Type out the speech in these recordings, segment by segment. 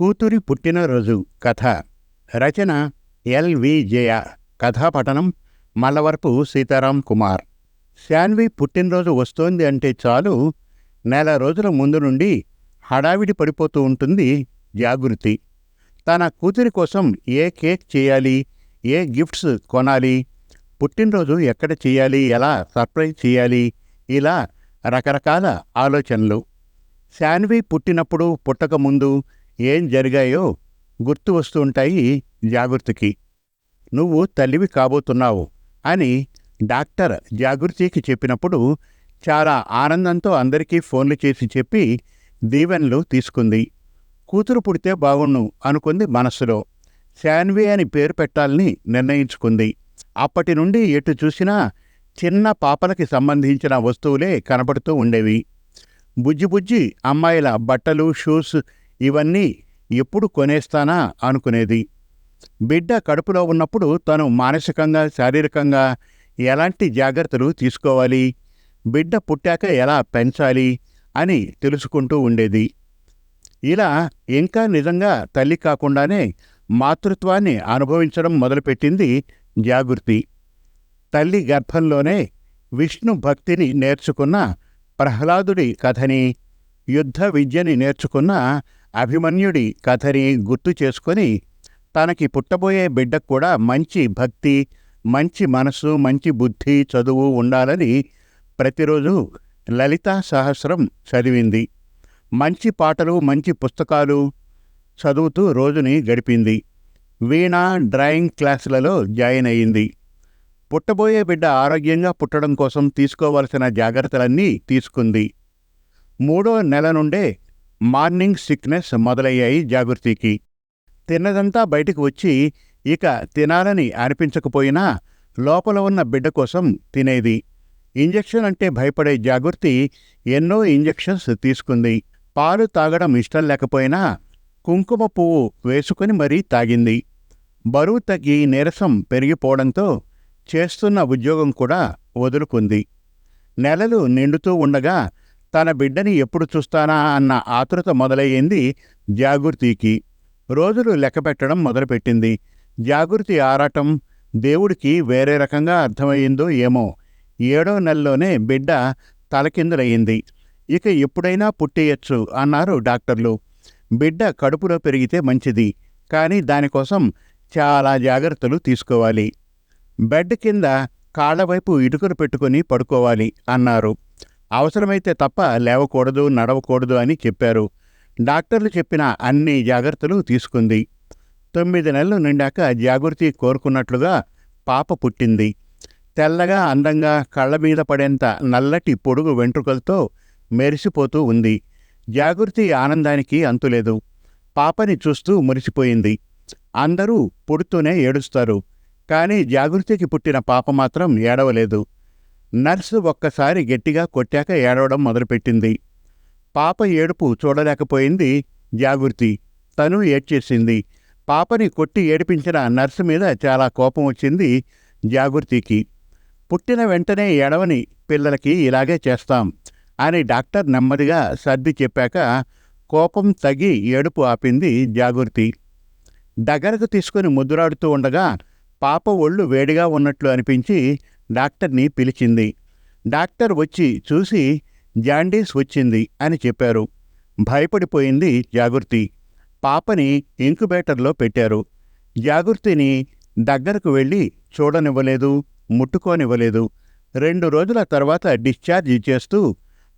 కూతురి పుట్టినరోజు కథ. రచన ఎల్వి జయ. కథాపఠనం మల్లవరపు సీతారాం కుమార్. శాన్వి పుట్టినరోజు వస్తోంది అంటే చాలు. నెల రోజుల ముందు నుండి హడావిడి పడిపోతూ ఉంటుంది జాగృతి. తన కూతురి కోసం ఏ కేక్ చేయాలి? ఏ గిఫ్ట్స్ కొనాలి? పుట్టినరోజు ఎక్కడ చేయాలి? ఎలా సర్ప్రైజ్ చేయాలి? ఇలా రకరకాల ఆలోచనలు. శాన్వి పుట్టినప్పుడు పుట్టకముందు ఏం జరిగాయో గుర్తు వస్తూ ఉంటాయి జాగృతికి. నువ్వు తల్లివి కాబోతున్నావు అని డాక్టర్ జాగృతికి చెప్పినప్పుడు చాలా ఆనందంతో అందరికీ ఫోన్లు చేసి చెప్పి దీవెనలు తీసుకుంది. కూతురు పుడితే బాగుండు అనుకుంది మనస్సులో. శాన్వి అని పేరు పెట్టాలని నిర్ణయించుకుంది. అప్పటి నుండి ఎటు చూసినా చిన్న పాపలకి సంబంధించిన వస్తువులే కనపడుతూ ఉండేవి. బుజ్జి బుజ్జి అమ్మాయిల బట్టలు షూస్ ఇవన్నీ ఎప్పుడు కొనేస్తానా అనుకునేది. బిడ్డ కడుపులో ఉన్నప్పుడు తను మానసికంగా శారీరకంగా ఎలాంటి జాగ్రత్తలు తీసుకోవాలి బిడ్డ పుట్టాక ఎలా పెంచాలి అని తెలుసుకుంటూ ఉండేది. ఇలా ఇంకా నిజంగా తల్లి కాకుండానే మాతృత్వాన్ని అనుభవించడం మొదలుపెట్టింది జాగృతి. తల్లి గర్భంలోనే విష్ణు భక్తిని నేర్చుకున్న ప్రహ్లాదుడి కథని యుద్ధ విద్యని నేర్చుకున్న అభిమన్యుడి కథని గుర్తు చేసుకొని తనకి పుట్టబోయే బిడ్డకు కూడా మంచి భక్తి మంచి మనసు మంచి బుద్ధి చదువు ఉండాలని ప్రతిరోజు లలితా సహస్రం చదివింది. మంచి పాటలు మంచి పుస్తకాలు చదువుతూ రోజుని గడిపింది. వీణ డ్రాయింగ్ క్లాసులలో జాయిన్ అయింది. పుట్టబోయే బిడ్డ ఆరోగ్యంగా పుట్టడం కోసం తీసుకోవలసిన జాగ్రత్తలన్నీ తీసుకుంది. మూడో నెల నుండే మార్నింగ్ సిక్నెస్ మొదలయ్యాయి జాగృతికి. తిన్నదంతా బయటకు వచ్చి ఇక తినాలని అనిపించకపోయినా లోపల ఉన్న బిడ్డ కోసం తినేది. ఇంజెక్షన్ అంటే భయపడే జాగృతి ఎన్నో ఇంజెక్షన్స్ తీసుకుంది. పాలు తాగడం ఇష్టం లేకపోయినా కుంకుమ పువ్వు వేసుకుని మరీ తాగింది. బరువు తగ్గి నీరసం పెరిగిపోవడంతో చేస్తున్న ఉద్యోగం కూడా వదులుకుంది. నెలలు నిండుతూ ఉండగా తన బిడ్డని ఎప్పుడు చూస్తానా అన్న ఆతృత మొదలయ్యింది జాగృతికి. రోజులు లెక్కపెట్టడం మొదలుపెట్టింది. జాగృతి ఆరాటం దేవుడికి వేరే రకంగా అర్థమయ్యిందో ఏమో. ఏడో నెలలోనే బిడ్డ తలకిందులయ్యింది. ఇక ఎప్పుడైనా పుట్టేయచ్చు అన్నారు డాక్టర్లు. బిడ్డ కడుపులో పెరిగితే మంచిది కానీ దానికోసం చాలా జాగ్రత్తలు తీసుకోవాలి. బెడ్ కింద కాళ్ళవైపు ఇటుకలు పెట్టుకుని పడుకోవాలి అన్నారు. అవసరమైతే తప్ప లేవకూడదు నడవకూడదు అని చెప్పారు. డాక్టర్లు చెప్పిన అన్ని జాగ్రత్తలు తీసుకుంది. తొమ్మిది నెలలు నిండాక జాగృతి కోరుకున్నట్లుగా పాప పుట్టింది. తెల్లగా అందంగా కళ్ళ మీద పడేంత నల్లటి పొడుగు వెంట్రుకలతో మెరిసిపోతూ ఉంది. జాగృతి ఆనందానికి అంతులేదు. పాపని చూస్తూ మురిసిపోయింది. అందరూ పుడుతూనే ఏడుస్తారు. కానీ జాగృతికి పుట్టిన పాప మాత్రం ఏడవలేదు. నర్సు ఒక్కసారి గట్టిగా కొట్టాక ఏడవడం మొదలుపెట్టింది. పాప ఏడుపు చూడలేకపోయింది జాగృతి. తను ఏడ్చేసింది. పాపని కొట్టి ఏడిపించిన నర్సు మీద చాలా కోపం వచ్చింది జాగృతికి. పుట్టిన వెంటనే ఏడవని పిల్లలకి ఇలాగే చేస్తాం అని డాక్టర్ నెమ్మదిగా సర్ది చెప్పాక కోపం తగ్గి ఏడుపు ఆపింది జాగృతి. దగ్గరకు తీసుకుని ముద్దురాడుతూ ఉండగా పాప ఒళ్ళు వేడిగా ఉన్నట్లు అనిపించి డాక్టర్ని పిలిచింది. డాక్టర్ వచ్చి చూసి జాండీస్ వచ్చింది అని చెప్పారు. భయపడిపోయింది జాగృతి. పాపని ఇంక్యుబేటర్లో పెట్టారు. జాగృతిని దగ్గరకు వెళ్ళి చూడనివ్వలేదు ముట్టుకోనివ్వలేదు. రెండు రోజుల తర్వాత డిశ్చార్జ్ చేస్తూ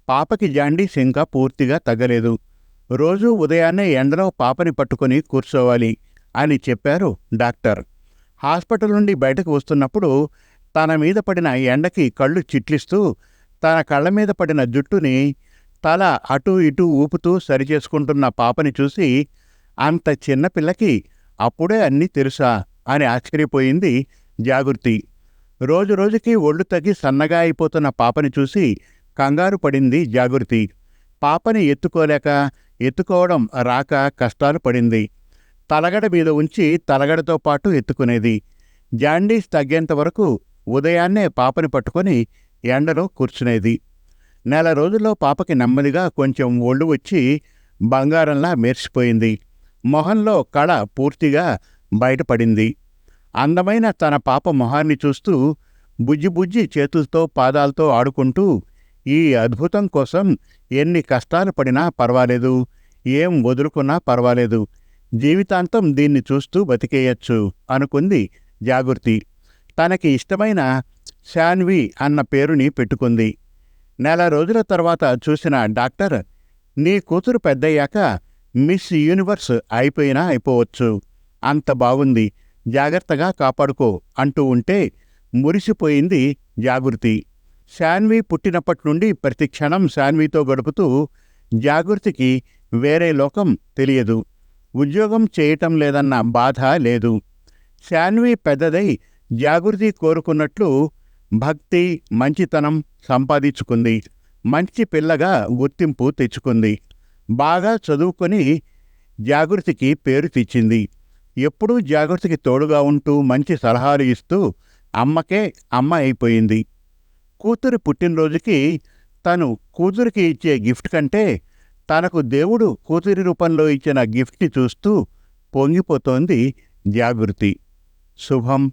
పాపకి జాండీస్ ఇంకా పూర్తిగా తగ్గలేదు. రోజూ ఉదయాన్నే ఎండలో పాపని పట్టుకొని కూర్చోవాలి అని చెప్పారు డాక్టర్. హాస్పిటల్ నుండి బయటకు వస్తున్నప్పుడు తన మీద పడిన ఎండకి కళ్ళు చిట్లిస్తూ తన కళ్ళ మీద పడిన జుట్టుని తల అటూ ఇటూ ఊపుతూ సరిచేసుకుంటున్న పాపని చూసి అంత చిన్నపిల్లకి అప్పుడే అన్నీ తెలుసా? అని ఆశ్చర్యపోయింది జాగృతి. రోజు రోజుకి ఒళ్ళు తగ్గి సన్నగా అయిపోతున్న పాపని చూసి కంగారు పడింది జాగృతి. పాపని ఎత్తుకోలేక ఎత్తుకోవడం రాక కష్టాలు పడింది. తలగడ మీద ఉంచి తలగడతో పాటు ఎత్తుకునేది. జాండీస్ తగ్గేంత వరకు ఉదయాన్నే పాపని పట్టుకొని ఎండలో కూర్చునేది. నెల రోజుల్లో పాపకి నెమ్మదిగా కొంచెం ఒళ్ళు వచ్చి బంగారంలా మెరిసిపోయింది. మొహంలో కళ పూర్తిగా బయటపడింది. అందమైన తన పాప మొహాన్ని చూస్తూ బుజ్జి బుజ్జి చేతులతో పాదాలతో ఆడుకుంటూ ఈ అద్భుతం కోసం ఎన్ని కష్టాలు పడినా పర్వాలేదు ఏం వదులుకున్నా పర్వాలేదు జీవితాంతం దీన్ని చూస్తూ బతికేయచ్చు అనుకుంది జాగృతి. తనకి ఇష్టమైన శాన్వి అన్న పేరుని పెట్టుకుంది. నెల రోజుల తర్వాత చూసిన డాక్టర్ నీ కూతురు పెద్దయ్యాక మిస్ యూనివర్స్ అయిపోయినా అయిపోవచ్చు. అంత బాగుంది. జాగ్రత్తగా కాపాడుకో అంటూ ఉంటే మురిసిపోయింది జాగృతి. శాన్వి పుట్టినప్పటి నుండి ప్రతి క్షణం శాన్వితో గడుపుతూ జాగృతికి వేరే లోకం తెలియదు. ఉద్యోగం చేయటం లేదన్న బాధ లేదు. శాన్వి పెద్దదై జాగృతి కోరుకున్నట్లు భక్తి మంచితనం సంపాదించుకుంది. మంచి పిల్లగా గుర్తింపు తెచ్చుకుంది. బాగా చదువుకొని జాగృతికి పేరు తెచ్చింది. ఎప్పుడూ జాగృతికి తోడుగా ఉంటూ మంచి సలహాలు ఇస్తూ అమ్మకే అమ్మ అయిపోయింది. కూతురు పుట్టినరోజుకి తను కూతురికి ఇచ్చే గిఫ్ట్ కంటే తనకు దేవుడు కూతురి రూపంలో ఇచ్చిన గిఫ్ట్ని చూస్తూ పొంగిపోతోంది జాగృతి. శుభం.